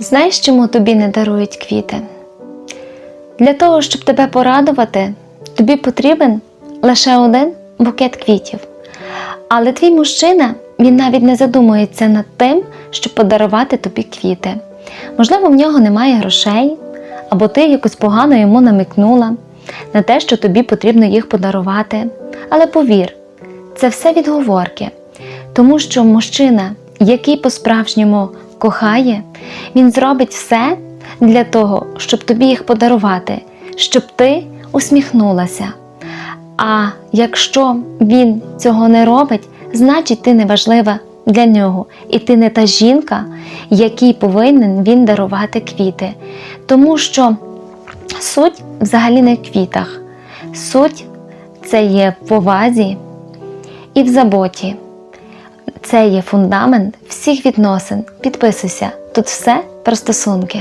Знаєш, чому тобі не дарують квіти? Для того, щоб тебе порадувати, тобі потрібен лише один букет квітів. Але твій мужчина він навіть не задумується над тим, щоб подарувати тобі квіти. Можливо, в нього немає грошей, або ти якось погано йому намікнула на те, що тобі потрібно їх подарувати. Але повір, це все відговорки, тому що мужчина, який по-справжньому кохає, він зробить все для того, щоб тобі їх подарувати, щоб ти усміхнулася. А якщо він цього не робить, значить ти не важлива для нього, і ти не та жінка, якій повинен він дарувати квіти. Тому що суть взагалі не в квітах, суть це є в повазі і в заботі. Це є фундамент всіх відносин. Підписуйся, тут все про стосунки.